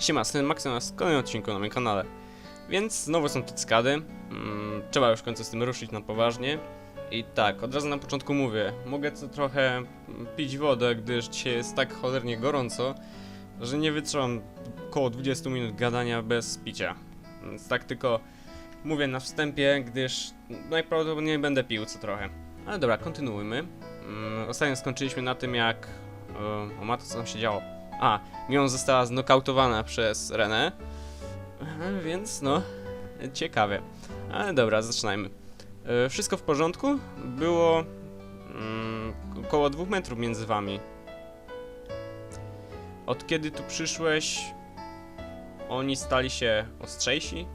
Siema, jestem Maksym, z kolejnym odcinku na moim kanale. Więc znowu są te skady. Mm, trzeba już w końcu z tym ruszyć na poważnie. I tak, od razu na początku mówię, mogę co trochę pić wodę, gdyż dzisiaj jest tak cholernie gorąco, że nie wytrzymam około 20 minut gadania bez picia. Więc tak tylko mówię na wstępie, gdyż najprawdopodobniej będę pił co trochę. Ale dobra, kontynuujmy. Mm, Ostatnio skończyliśmy na tym, jak... e, O matko, co tam się działo? A, Mion została znokautowana przez Renę. Więc no, ciekawe. Ale dobra, zaczynajmy. E, Wszystko w porządku? Było mm, około dwóch metrów między wami. Od kiedy tu przyszłeś, oni stali się ostrzejsi?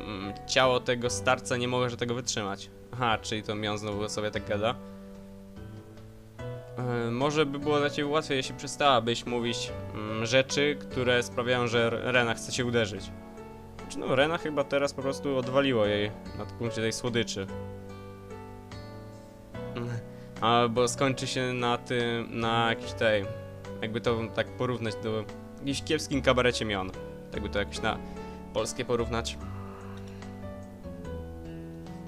Mm, Ciało tego starca nie może tego wytrzymać. Aha, czyli to Mion znowu sobie tak gada. Może by było dla ciebie łatwiej, jeśli przestałabyś mówić mm, rzeczy, które sprawiają, że Rena chce się uderzyć. Czy no, Rena chyba teraz po prostu odwaliło jej na punkcie tej słodyczy. Albo skończy się na tym, na jakiejś tej, jakby to tak porównać do jakimś kiepskim kabarecie mion. Jakby to jakoś na polskie porównać.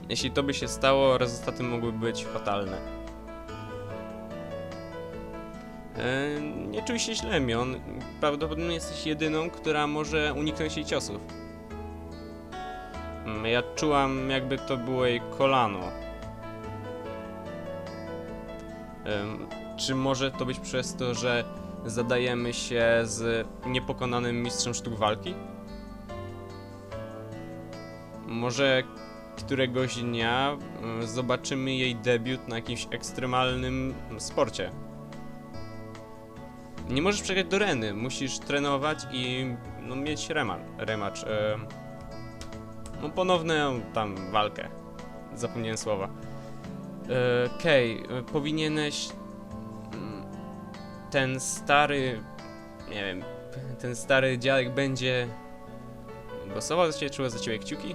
Jeśli to by się stało, rezultaty mogłyby być fatalne. Nie czuj się źle, Mion. Prawdopodobnie jesteś jedyną, która może uniknąć jej ciosów. Mm, Ja czułam, jakby to było jej kolano. Czy może to być przez to, że zadajemy się z niepokonanym mistrzem sztuk walki? Może któregoś dnia mm, zobaczymy jej debiut na jakimś ekstremalnym sporcie. Nie możesz przegrać do Reny, musisz trenować i no, mieć reman, rematch. E, no ponowną tam walkę. Zapomniałem słowa. E, Kej, e, powinieneś mm, ten stary, nie wiem, ten stary dziadek będzie głosował za ciebie, czuła za ciebie kciuki?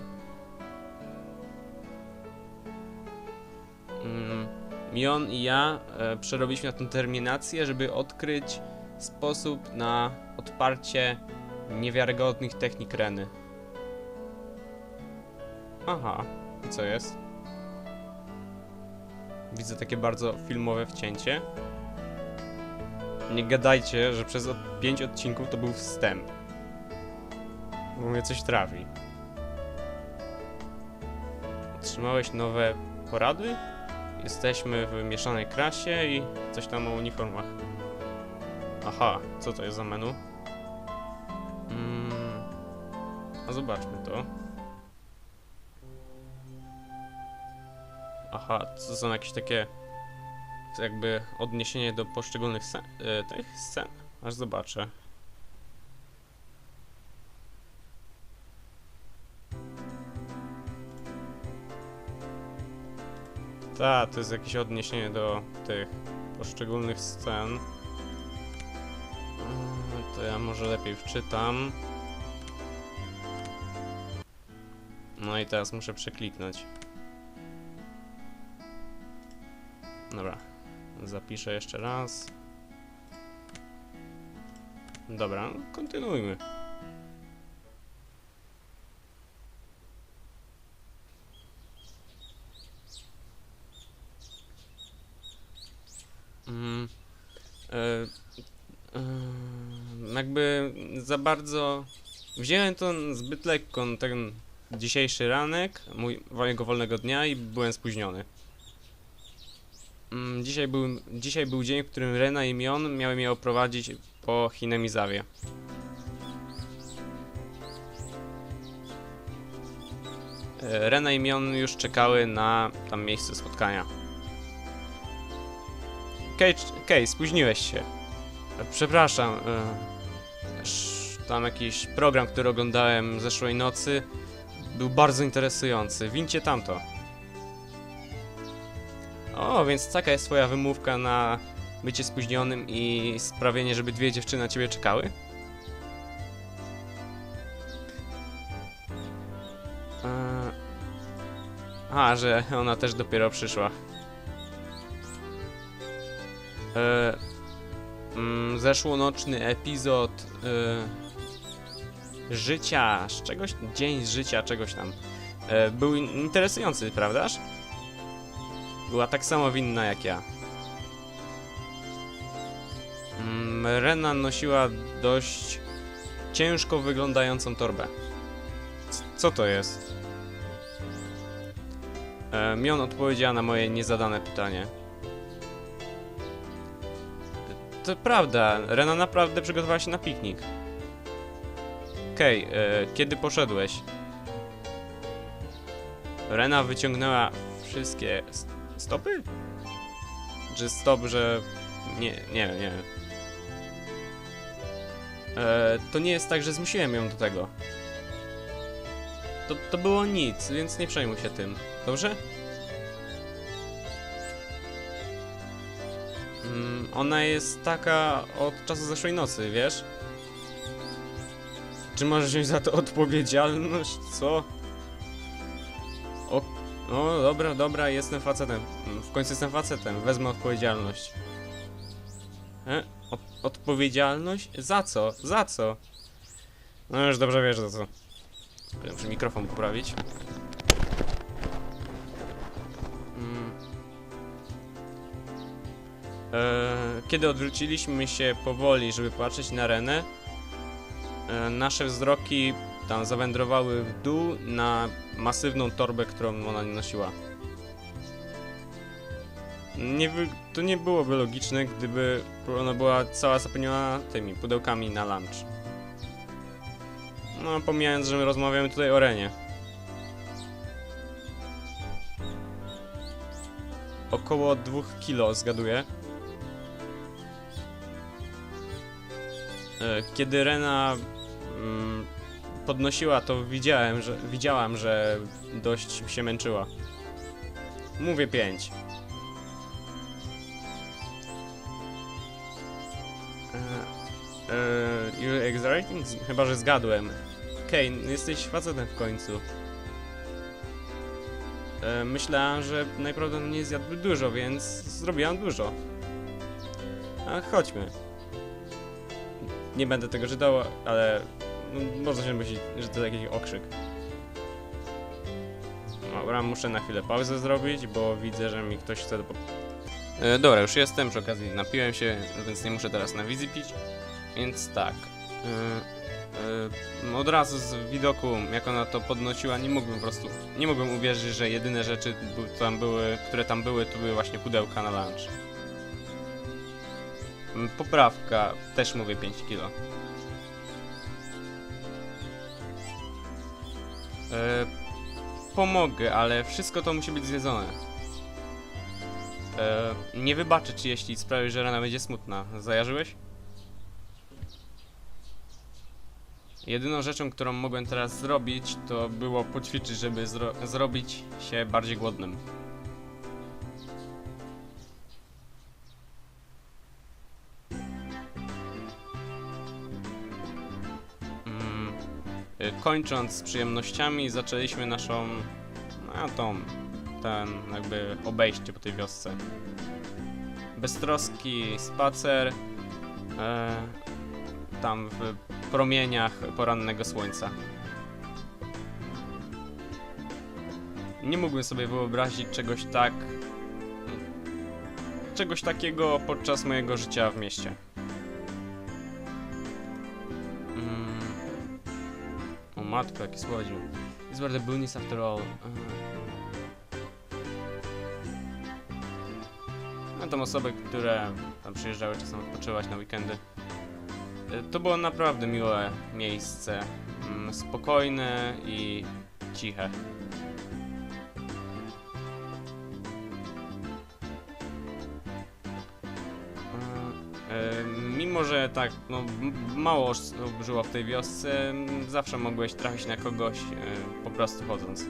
Mm, Mion i ja e, przerobiliśmy na tę terminację, żeby odkryć sposób na odparcie niewiarygodnych technik Reny. Aha, i co jest? Widzę takie bardzo filmowe wcięcie. Nie gadajcie, że przez od 5 odcinków to był wstęp. Bo mnie coś trafi. Otrzymałeś nowe porady? Jesteśmy w mieszanej klasie i coś tam o uniformach. Aha, co to jest za menu? Mm, a zobaczmy to. Aha, to są jakieś takie jakby odniesienie do poszczególnych e, tych scen. Aż zobaczę. Ta, to jest jakieś odniesienie do tych poszczególnych scen. To ja może lepiej wczytam. No i teraz muszę przekliknąć. Dobra, zapiszę jeszcze raz. Dobra, kontynuujmy. Mm, e, e, jakby za bardzo wziąłem to zbyt lekko ten dzisiejszy ranek mój, mojego wolnego dnia i byłem spóźniony. Mm, dzisiaj, był, dzisiaj był dzień, w którym Rena i Mion miały mnie oprowadzić po Hinemizawie. E, Rena i Mion już czekały na tam miejsce spotkania. Kej, Kej, spóźniłeś się. E, Przepraszam. e, Tam jakiś program, który oglądałem zeszłej nocy, był bardzo interesujący. Wincie tamto. O, więc taka jest twoja wymówka na bycie spóźnionym i sprawienie, żeby dwie dziewczyny na ciebie czekały? Eee, A, że ona też dopiero przyszła. Eee, mm, zeszłonoczny epizod y, życia, z czegoś, dzień z życia czegoś tam, y, był in- interesujący, prawdaż? Była tak samo winna jak ja. Mm, Rena nosiła dość ciężko wyglądającą torbę. C- Co to jest? E, Mion odpowiedziała na moje niezadane pytanie. To prawda, Rena naprawdę przygotowała się na piknik. Okej, e, kiedy poszedłeś? Rena wyciągnęła wszystkie stopy? Czy stop, że... Nie, nie nie. E, to nie jest tak, że zmusiłem ją do tego. To, to było nic, więc nie przejmuj się tym. Dobrze? Mm, ona jest taka od czasu zeszłej nocy, wiesz? Czy możesz wziąć za to odpowiedzialność? Co? O, no dobra, dobra, jestem facetem. W końcu jestem facetem, wezmę odpowiedzialność. E? Od, odpowiedzialność? Za co? Za co? No już dobrze wiesz za co. Muszę mikrofon poprawić. Mm. E, Kiedy odwróciliśmy się powoli, żeby patrzeć na Renę, nasze wzroki tam zawędrowały w dół na masywną torbę, którą ona nosiła. Nie. To nie byłoby logiczne, gdyby ona była cała zapełniona tymi pudełkami na lunch. No, pomijając, że my rozmawiamy tutaj o Renie. Około 2 kilo, zgaduję. E, Kiedy Rena podnosiła, to widziałem, że widziałam, że dość się męczyła. Mówię 5. Eee, you exaggerating? Chyba, że zgadłem. Kane, jesteś facetem w końcu. E, myślałem, że najprawdopodobniej zjadłby dużo, więc zrobiłam dużo. A chodźmy. Nie będę tego czytał, ale no, można się myśleć, że to jakiś okrzyk. Dobra, muszę na chwilę pauzę zrobić, bo widzę, że mi ktoś chce do... E, dobra, już jestem, przy okazji napiłem się, więc nie muszę teraz na wizji pić. Więc tak. Yy, yy, od razu z widoku, jak ona to podnosiła, nie mógłbym po prostu. Nie mógłbym uwierzyć, że jedyne rzeczy, tam były, które tam były, to były właśnie pudełka na lunch. Mm, Poprawka, też mówię 5 kilo. Pomogę, ale wszystko to musi być zjedzone. Yy, nie wybaczę ci, jeśli sprawisz, że rana będzie smutna. Zajarzyłeś? Jedyną rzeczą, którą mogłem teraz zrobić, to było poćwiczyć, żeby zro zrobić się bardziej głodnym. Kończąc z przyjemnościami, zaczęliśmy naszą, no tą, ten jakby obejście po tej wiosce. Beztroski spacer, e, tam w promieniach porannego słońca. Nie mógłbym sobie wyobrazić czegoś tak. czegoś takiego podczas mojego życia w mieście. Matko, jaki słodził. These were the boonies after all. Tam osoby, które tam przyjeżdżały czasem odpoczywać na weekendy. E, To było naprawdę miłe miejsce. Mm, Spokojne i ciche. Tak no, mało osób żyło w tej wiosce, zawsze mogłeś trafić na kogoś e, po prostu chodząc.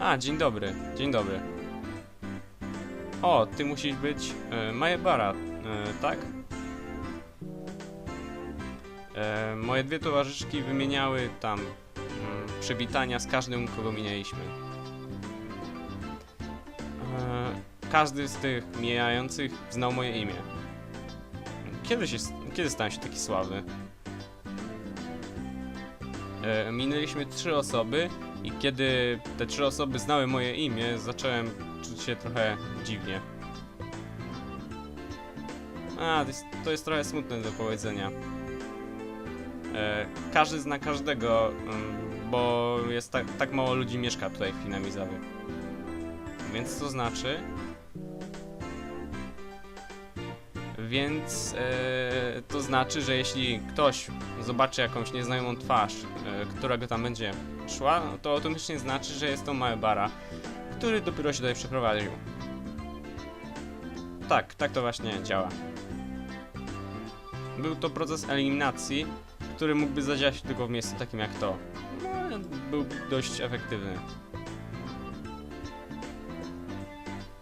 A, dzień dobry, dzień dobry. O, ty musisz być e, Majebara, e, tak? E, moje dwie towarzyszki wymieniały tam mm, przywitania z każdym, kogo minęliśmy. Każdy z tych mijających znał moje imię. kiedy, się, kiedy stałem się taki sławny? E, minęliśmy trzy osoby i kiedy te trzy osoby znały moje imię, zacząłem czuć się trochę dziwnie. A, to jest, to jest trochę smutne do powiedzenia. E, każdy zna każdego, mm, bo jest tak, tak mało ludzi mieszka tutaj w Hinamizawie. Więc to znaczy... Więc e, to znaczy, że jeśli ktoś zobaczy jakąś nieznajomą twarz, e, która go tam będzie szła, no to automatycznie znaczy, że jest to mały bara, który dopiero się tutaj przeprowadził. Tak, tak to właśnie działa. Był to proces eliminacji, który mógłby zadziałać tylko w miejscu takim jak to. No, był dość efektywny.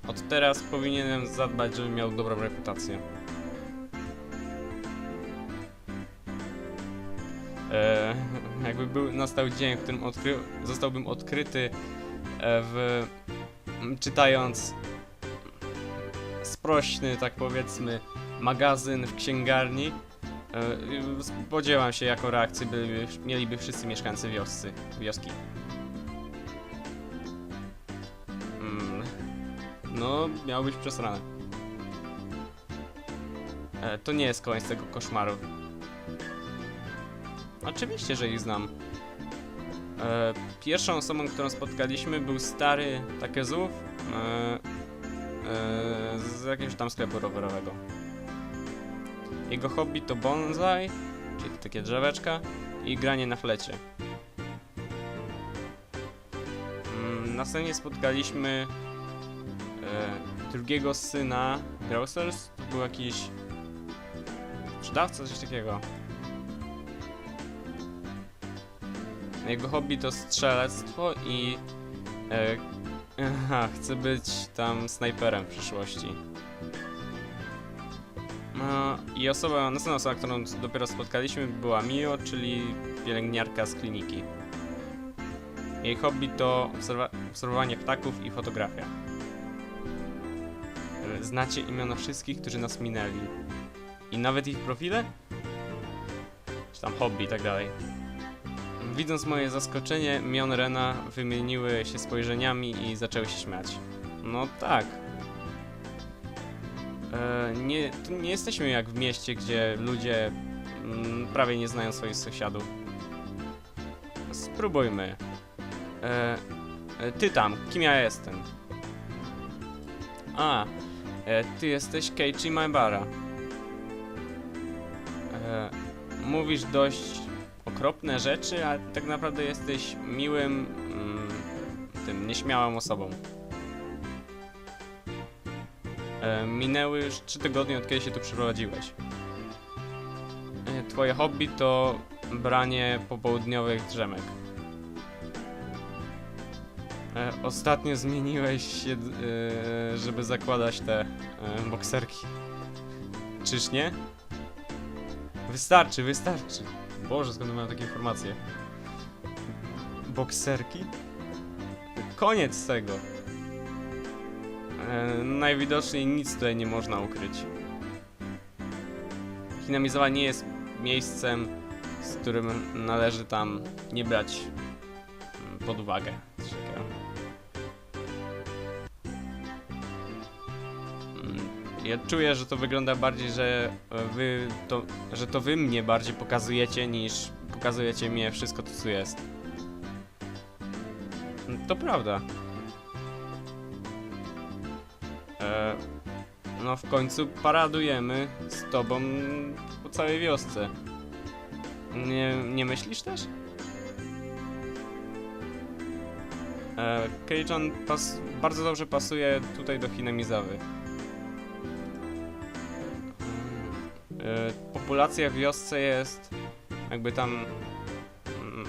Od teraz powinienem zadbać, żeby miał dobrą reputację. Jakby był, nastał dzień, w którym odkry, zostałbym odkryty e, w czytając sprośny, tak powiedzmy, magazyn w księgarni. E, spodziewam się, jaką reakcję byliby, mieliby wszyscy mieszkańcy wioscy, wioski. Mm, no, miało być przesrane. E, to nie jest koniec tego koszmaru. Oczywiście, że ich znam. E, pierwszą osobą, którą spotkaliśmy był stary Takezów e, e, z jakiegoś tam sklepu rowerowego. Jego hobby to bonsai, czyli takie drzeweczka i granie na flecie. Mm, Następnie spotkaliśmy e, drugiego syna Grocers, to był jakiś sprzedawca, coś takiego. Jego hobby to strzelectwo i e, aha, chce być tam snajperem w przyszłości. No i osoba, następna osoba, którą dopiero spotkaliśmy była Mio, czyli pielęgniarka z kliniki. Jej hobby to obserwa obserwowanie ptaków i fotografia. E, Znacie imiona wszystkich, którzy nas minęli. I nawet ich profile? Czy tam hobby i tak dalej. Widząc moje zaskoczenie, Mion Rena wymieniły się spojrzeniami i zaczęły się śmiać. No tak. E, nie, nie jesteśmy jak w mieście, gdzie ludzie mm, prawie nie znają swoich sąsiadów. Spróbujmy. E, e, ty tam, kim ja jestem? A, e, ty jesteś Keiichi Maebara. E, mówisz dość okropne rzeczy, a tak naprawdę jesteś miłym, mm, tym nieśmiałą osobą. E, minęły już 3 tygodnie od kiedy się tu przeprowadziłeś. E, twoje hobby to branie popołudniowych drzemek. E, ostatnio zmieniłeś się, e, żeby zakładać te e, bokserki. Czyż nie? Wystarczy, wystarczy. Boże, skąd mam takie informacje? Bokserki? Koniec tego. E, najwidoczniej nic tutaj nie można ukryć. Hinamizawa nie jest miejscem, z którym należy tam nie brać mm, pod uwagę. Ja czuję, że to wygląda bardziej, że e, wy to, że to wy mnie bardziej pokazujecie niż pokazujecie mnie wszystko to co jest. Mm, To prawda. E, no w końcu paradujemy z tobą po całej wiosce. Nie, nie myślisz też? E, Keichan pas bardzo dobrze pasuje tutaj do Hinamizawy. Populacja w wiosce jest jakby tam mm,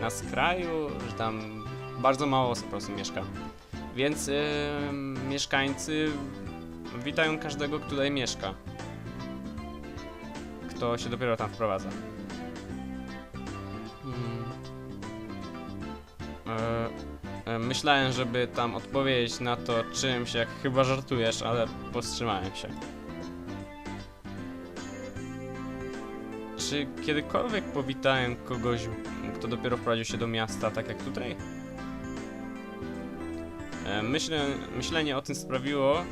na skraju, że tam bardzo mało osób po prostu mieszka. Więc y, mieszkańcy witają każdego, kto tutaj mieszka. Kto się dopiero tam wprowadza. Hmm. E, e, myślałem, żeby tam odpowiedzieć na to czymś, jak chyba żartujesz, ale powstrzymałem się. Czy kiedykolwiek powitałem kogoś, kto dopiero wprowadził się do miasta, tak jak tutaj? E, Myślę, myślenie o tym sprawiło,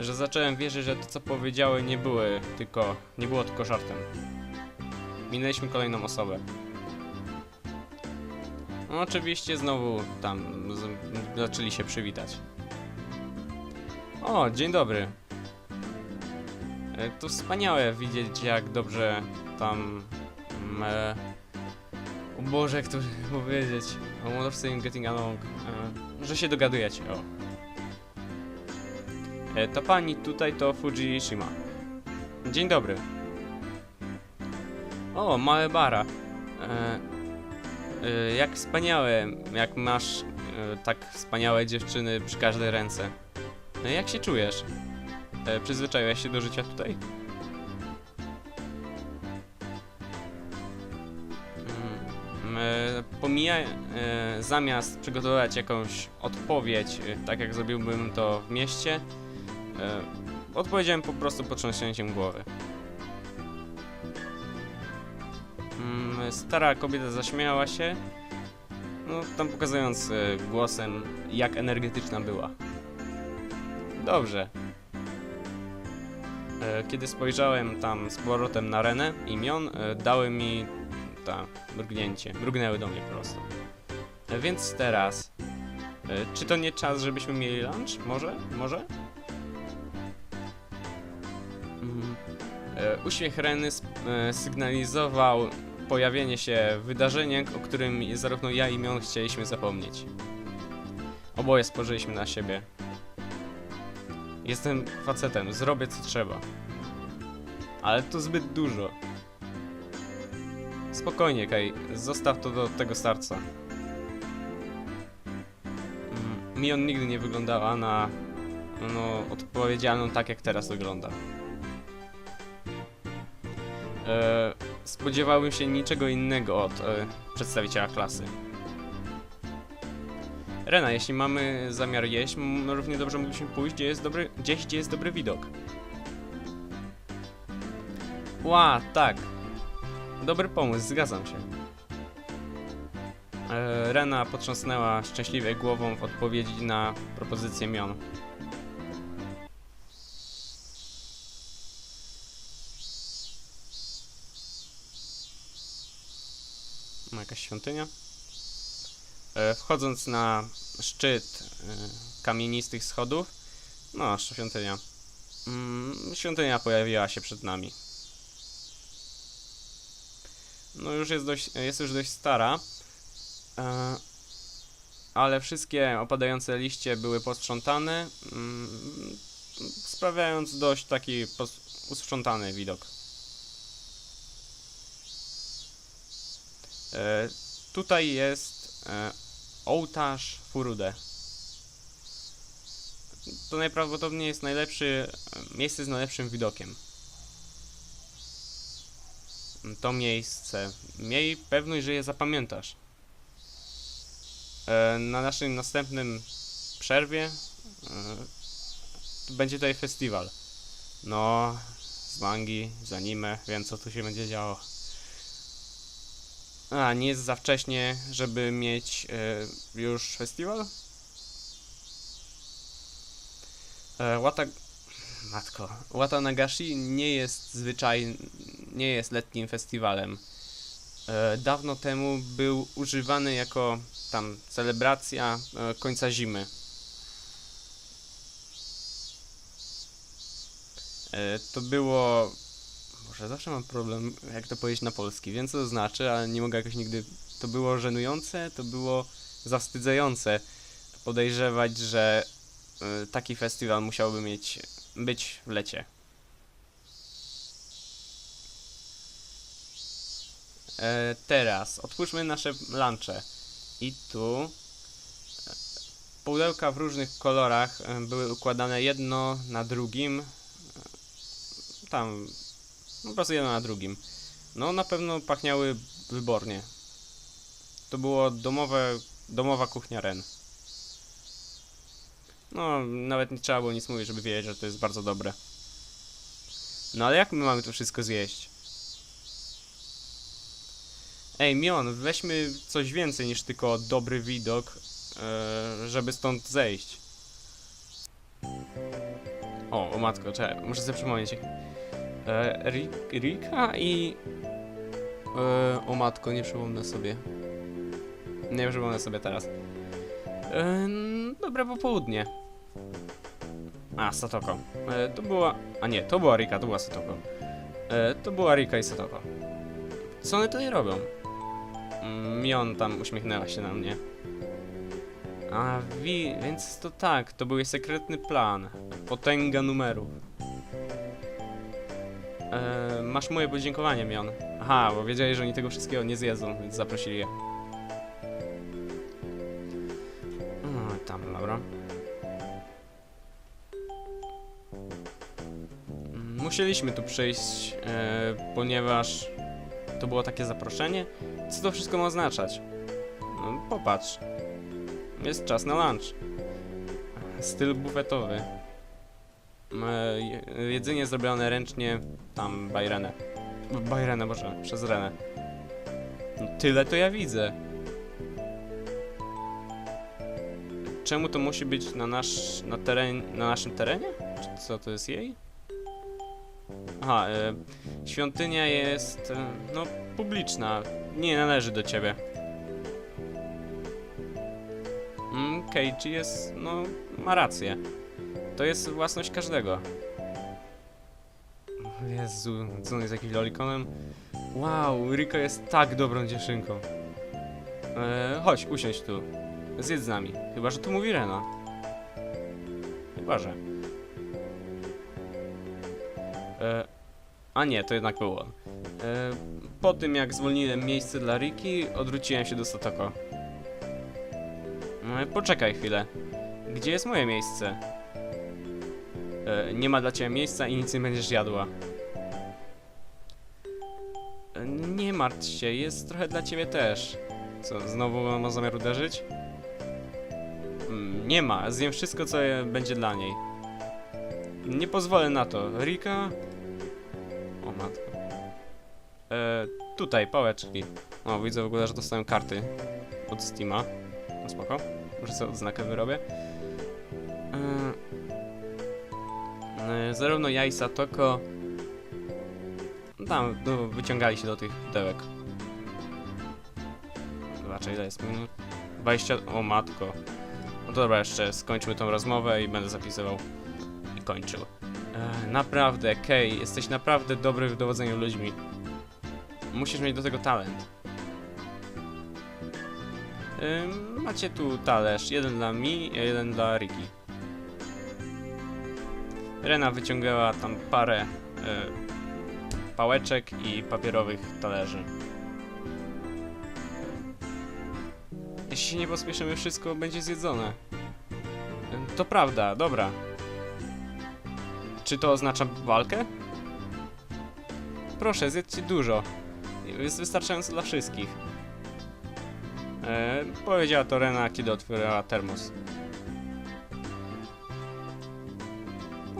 że zacząłem wierzyć, że to co powiedziały nie były tylko, nie było tylko żartem. Minęliśmy kolejną osobę. No oczywiście znowu tam zaczęli się przywitać. O, dzień dobry. E, To wspaniałe widzieć jak dobrze tam... mm, E, o Boże, jak to powiedzieć? O of saying getting along. E, że się dogadujecie, o. E, ta pani tutaj to Fujishima. Dzień dobry. O, małe bara. E, e, jak wspaniałe, jak masz e, tak wspaniałe dziewczyny przy każdej ręce. E, jak się czujesz? E, przyzwyczaiłeś się do życia tutaj? Pomija, e, zamiast przygotować jakąś odpowiedź, e, tak jak zrobiłbym to w mieście, e, odpowiedziałem po prostu potrząśnięciem głowy. Mm, Stara kobieta zaśmiała się, no tam pokazując głosem, jak energetyczna była. Dobrze. Kiedy spojrzałem tam z powrotem na Renę imion, dały mi ta mrugnięcie, mrugnęły do mnie po prostu. E, Więc teraz, e, czy to nie czas, żebyśmy mieli lunch? Może? Może? Mm, e, Uśmiech Reny sygnalizował pojawienie się wydarzenia, o którym zarówno ja i Mion chcieliśmy zapomnieć. Oboje spojrzeliśmy na siebie. Jestem facetem, zrobię co trzeba. Ale to zbyt dużo. Spokojnie, Kej, zostaw to do tego starca. Mm, Mion nigdy nie wyglądała na no, odpowiedzialną tak jak teraz wygląda. E, spodziewałbym się niczego innego od e, przedstawiciela klasy. Rena, jeśli mamy zamiar jeść, równie dobrze mogliśmy pójść, gdzie jest dobry, gdzieś, gdzie jest dobry widok. Ła, tak. Dobry pomysł, zgadzam się. E, Rena potrząsnęła szczęśliwie głową w odpowiedzi na propozycję Mion. Ma jakaś świątynia? E, Wchodząc na szczyt e, kamienistych schodów, no, świątynia. Mm, świątynia pojawiła się przed nami. No, już jest dość, jest już dość stara, e, ale wszystkie opadające liście były posprzątane, mm, sprawiając dość taki usprzątany widok. E, tutaj jest e, ołtarz Furude. To najprawdopodobniej jest najlepszy, miejsce z najlepszym widokiem. To miejsce. Miej pewność, że je zapamiętasz. E, na naszym następnym przerwie e, będzie tutaj festiwal. No, z mangi, z anime, wiem co tu się będzie działo. A, nie jest za wcześnie, żeby mieć e, już festiwal? E, Wata... Matko. Watanagashi nie jest zwyczaj... nie jest letnim festiwalem. E, dawno temu był używany jako tam celebracja e, końca zimy. E, to było Boże, zawsze mam problem, jak to powiedzieć na polski. Wiem, co to znaczy, ale nie mogę jakoś nigdy... To było żenujące, to było zawstydzające podejrzewać, że y, taki festiwal musiałby mieć... być w lecie. E, teraz otwórzmy nasze lunche. I tu e, pudełka w różnych kolorach e, były układane jedno na drugim. Tam no, po prostu jedno na drugim. No na pewno pachniały wybornie. To było domowe, domowa kuchnia Ren. No, nawet nie trzeba było nic mówić, żeby wiedzieć, że to jest bardzo dobre. No ale jak my mamy to wszystko zjeść? Ej, Mion, weźmy coś więcej niż tylko dobry widok, e, żeby stąd zejść. O, o matko, czekaj, muszę sobie przypomnieć. E, Ri- Rika i... E, o matko, nie przypomnę sobie. Nie przypomnę sobie teraz. E, dobre popołudnie. A, Satoko. To była... A nie, to była Rika, to była Satoko. To była Rika i Satoko. Co one tutaj robią? Mm, Mion tam uśmiechnęła się na mnie. A wi, więc to tak, to był jej sekretny plan. Potęga numerów. E, masz moje podziękowanie, Mion. Aha, bo wiedzieli, że oni tego wszystkiego nie zjedzą, więc zaprosili je. O, tam, dobra. Mm, Musieliśmy tu przyjść, e, ponieważ to było takie zaproszenie. Co to wszystko ma oznaczać? No, popatrz. Jest czas na lunch. Styl bufetowy. E, je- jedzenie zrobione ręcznie tam by Renę. By Renę, przez Renę. No, tyle to ja widzę. Czemu to musi być na nasz, na teren, na naszym terenie? Czy co, to jest jej? Aha, e, świątynia jest, e, no, publiczna. Nie należy do ciebie. Mm, Keiji jest, no, ma rację. To jest własność każdego. Jezu, co on jest jakimś lolikonem? Wow, Riko jest tak dobrą dziewczynką. E, chodź, usiądź tu. Zjedz z nami. Chyba, że tu mówi Rena. Chyba, że. E, a nie, to jednak był on. E, po tym, jak zwolniłem miejsce dla Riki, odwróciłem się do Satoko. E, poczekaj chwilę. Gdzie jest moje miejsce? E, nie ma dla ciebie miejsca i nic nie będziesz jadła. E, nie martw się, jest trochę dla ciebie też. Co, znowu ma zamiar uderzyć? Mm, nie ma, zjem wszystko, co będzie dla niej. Nie pozwolę na to. Rika? E, tutaj, pałeczki. O, widzę w ogóle, że dostałem karty od Steama. No spoko. Może sobie odznakę wyrobię. E, e, zarówno ja i Satoko tam no, wyciągali się do tych pudełek. Zobaczę ile jest minut. 20... O matko. No dobra, jeszcze skończmy tą rozmowę i będę zapisywał i kończył. E, naprawdę, Kej, jesteś naprawdę dobry w dowodzeniu ludźmi. Musisz mieć do tego talent. Macie tu talerz, jeden dla mi, jeden dla Riki. Rena wyciągała tam parę e, pałeczek i papierowych talerzy. Jeśli się nie pospieszymy, wszystko będzie zjedzone. To prawda, dobra. Czy to oznacza walkę? Proszę, zjedzcie dużo. Jest wystarczająco dla wszystkich. E, powiedziała to Rena, kiedy otworzyła termos.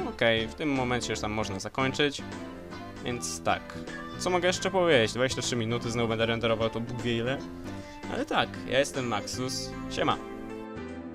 Okej, w tym momencie już tam można zakończyć. Więc tak. Co mogę jeszcze powiedzieć? 23 minuty, znowu będę renderował to Bóg wie ile. Ale tak, ja jestem Maxus. Siema.